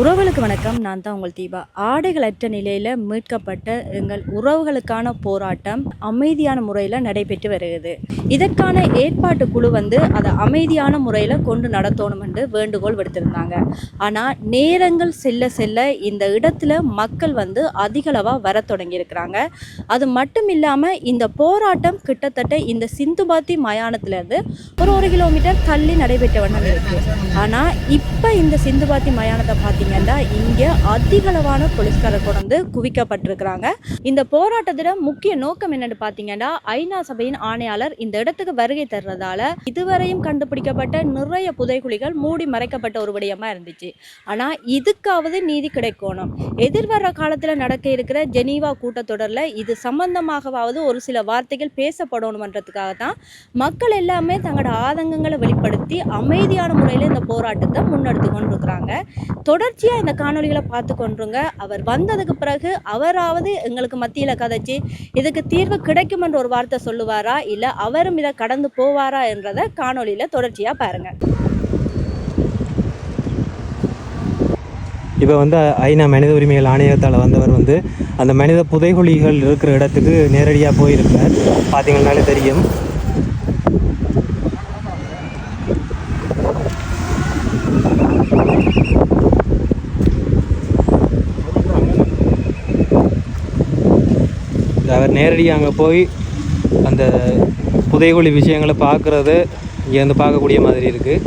உறவுகளுக்கு வணக்கம். நான் தான் உங்கள் தீபா. ஆடைகளற்ற நிலையில் மீட்கப்பட்ட எங்கள் உறவுகளுக்கான போராட்டம் அமைதியான முறையில் நடைபெற்று வருகிறது. இதற்கான ஏற்பாட்டு குழு வந்து அதை அமைதியான முறையில் கொண்டு நடத்தணும் என்று வேண்டுகோள் விடுத்திருந்தாங்க. ஆனால் நேரங்கள் செல்ல செல்ல இந்த இடத்துல மக்கள் வந்து அதிகளவாக வர தொடங்கியிருக்கிறாங்க. அது மட்டும் இல்லாமல் இந்த போராட்டம் கிட்டத்தட்ட இந்த சிந்துபாத்தி மயானத்திலேருந்து ஒரு ஒரு கிலோமீட்டர் தள்ளி நடைபெற்ற வண்ணம் இருக்குது ஆனால் இப்போ இந்த சிந்துபாத்தி மயானத்தை பார்த்தீங்கன்னா இங்கே அதிகளவான போலீஸ்காரர் கொண்டு குவிக்கப்பட்டிருக்கிறாங்க. இந்த போராட்டத்தோட முக்கிய நோக்கம் என்னன்னு பார்த்தீங்கன்னா ஐநா சபையின் ஆணையாளர் இந்த இடத்துக்கு வருகை தர்றதால இதுவரையும் கண்டுபிடிக்கப்பட்ட நிறைய புதைக்குழிகள் மூடி மறைக்கப்பட்ட ஒரு விடயமா இருந்துச்சு. ஆனால் இதுக்காவது நீதி கிடைக்கணும். எதிர்வர காலத்தில் நடக்க இருக்கிற ஜெனீவா கூட்டத்தொடரில் இது சம்பந்தமாகவாவது ஒரு சில வார்த்தைகள் பேசப்படணுமன்றதுக்காக தான் மக்கள் எல்லாமே தங்களோட ஆதங்கங்களை வெளிப்படுத்தி அமைதியான முறையில் இந்த போராட்டத்தை முன்னெடுத்து கொண்டிருக்கிறாங்க. தொடர்ச்சியாக இந்த காணொளிகளை பார்த்து கொண்டுருங்க. அவர் வந்ததுக்கு பிறகு அவராவது எங்களுக்கு மத்தியில் கதைச்சு இதுக்கு தீர்வு கிடைக்கும் என்ற ஒரு வார்த்தை சொல்லுவாரா? இல்லை அவரும் இதை கடந்து போவாரா என்றதை காணொளியில் தொடர்ச்சியாக பாருங்கள் இப்போ வந்து ஐநா மனித உரிமைகள் ஆணையத்தால் வந்தவர் வந்து அந்த மனித புதைகுழிகள் இருக்கிற இடத்துக்கு நேரடியாக போயிருக்கார் பார்த்தீங்கன்னாலே தெரியும் அவர் நேரடியாக அங்கே போய் அந்த புதைகுழி விஷயங்களை பார்க்குறது இங்கேருந்து பார்க்கக்கூடிய மாதிரி இருக்குது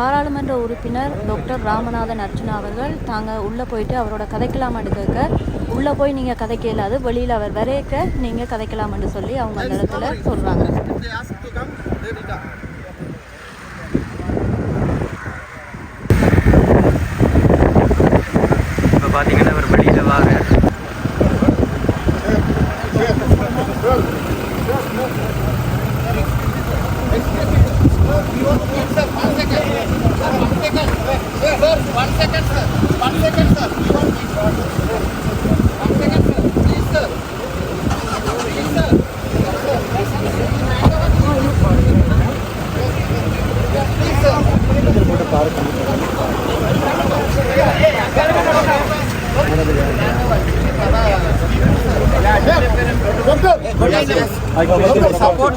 பாராளுமன்ற உறுப்பினர் டாக்டர் ராமநாதன் அர்ஜுனா அவர்கள் தாங்க உள்ளே போயிட்டு அவரோட கதைக்கலாமான்னு கேட்க உள்ளே போய் நீங்கள் கதைக்க இல்லாது வெளியில் அவர் வரையக்க நீங்கள் கதைக்கலாம்னு சொல்லி அவங்க அந்த இடத்துல சொல்கிறாங்க one second sir one second sir one second sir please sir please sir support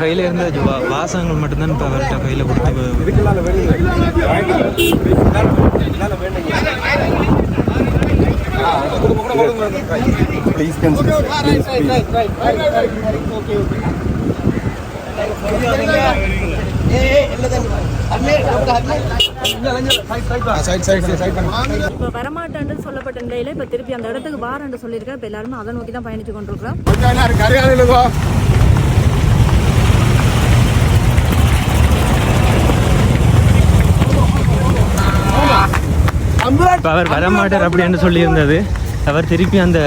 கையில் இருந்த வாசகங்கள் மட்டும்தான் இப்போ அவர்கிட்ட கையில் கொடுத்து. இப்போ வரமாட்டேன்னு சொல்லப்பட்ட நிலையில் இப்போ திருப்பி அந்த இடத்துக்கு வாரன்னு சொல்லியிருக்கேன் இப்போ எல்லாருமே அதை நோக்கி தான் பயணித்து கொண்டிருக்கிறோம் இப்போ அவர் வரமாட்டார் அப்படின்னு சொல்லியிருந்தது. அவர் திருப்பி அந்த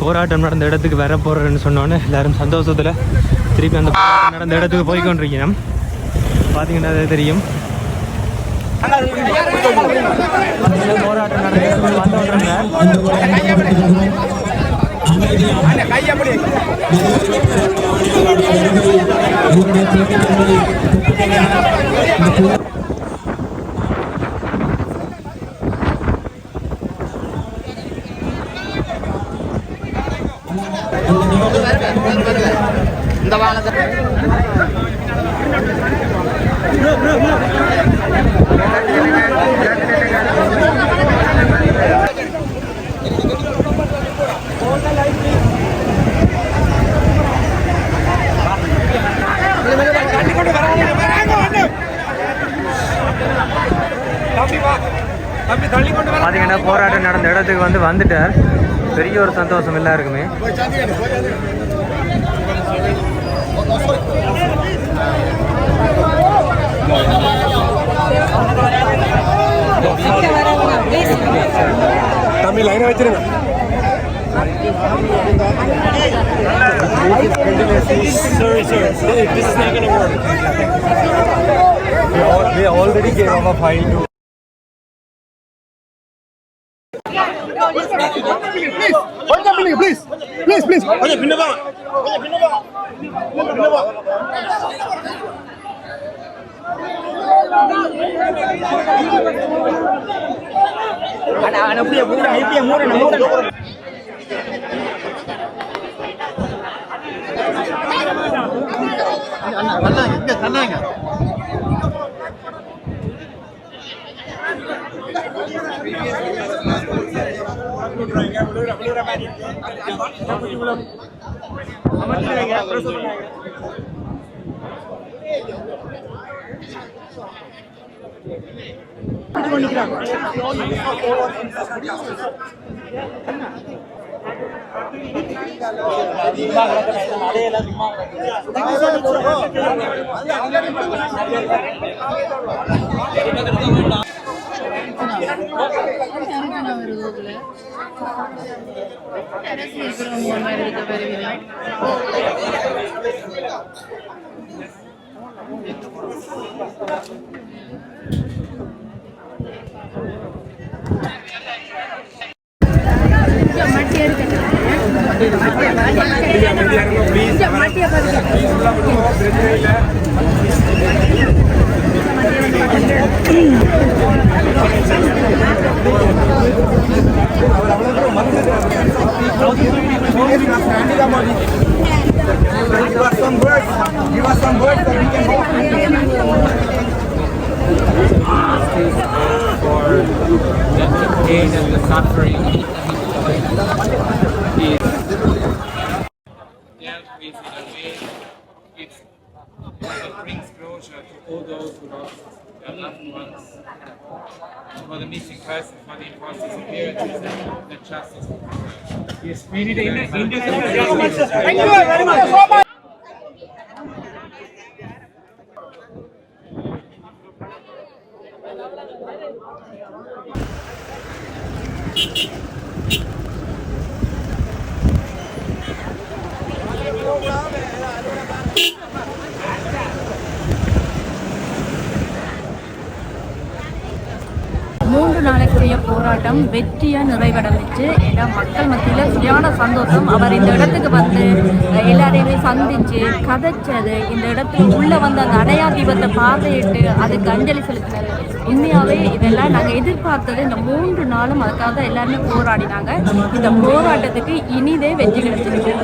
போராட்டம் நடந்த இடத்துக்கு வர போறாருன்னு சொன்னோன்னே எல்லாரும் சந்தோஷத்தில் திருப்பி அந்த போராட்டம் நடந்த இடத்துக்கு போய் கொண்டிருக்கிறோம் பார்த்தீங்கன்னா அது தெரியும். போராட்டம் நடந்த இடத்துக்கு பார்த்தீங்கன்னா போராட்டம் நடந்த இடத்துக்கு வந்து வந்துட்டார். பெரிய ஒரு சந்தோஷம் எல்லாருக்குமே. இருக்குமே தம்பி லைனை வச்சிருங்க Sorry, sir. This is not gonna work. We, al- we already gave him a file to. அப்படியே மூடணும் இப்படியே மூடணும் மூடணும் அண்ணா வந்தாங்க இங்க தந்தாங்க அமர்த்திடுவாங்க இது பண்ணிக்கிறாங்க வருவீங்க vote. the pain and the suffering all those who lost their loved ones, for the missing persons, for the enforced disappearances, and the justice. Yes, we need a மூன்று நாளைக்குரிய போராட்டம் வெற்றியா நிறைவடைஞ்சிச்சு. ஏன்னா மக்கள் மத்தியில் சரியான சந்தோஷம். அவர் இந்த இடத்துக்கு வந்து எல்லாரையுமே சந்திச்சு கதைச்சது இந்த இடத்துல உள்ள வந்து அந்த அடையா தீபத்தை பார்வையிட்டு அதுக்கு அஞ்சலி செலுத்தினது உண்மையாகவே இதெல்லாம் நாங்கள் எதிர்பார்த்தது இந்த மூன்று நாளும் அதுக்காக தான் எல்லாருமே போராடினாங்க. இந்த போராட்டத்துக்கு இனிதே வெற்றி கிடைச்சிருக்கு.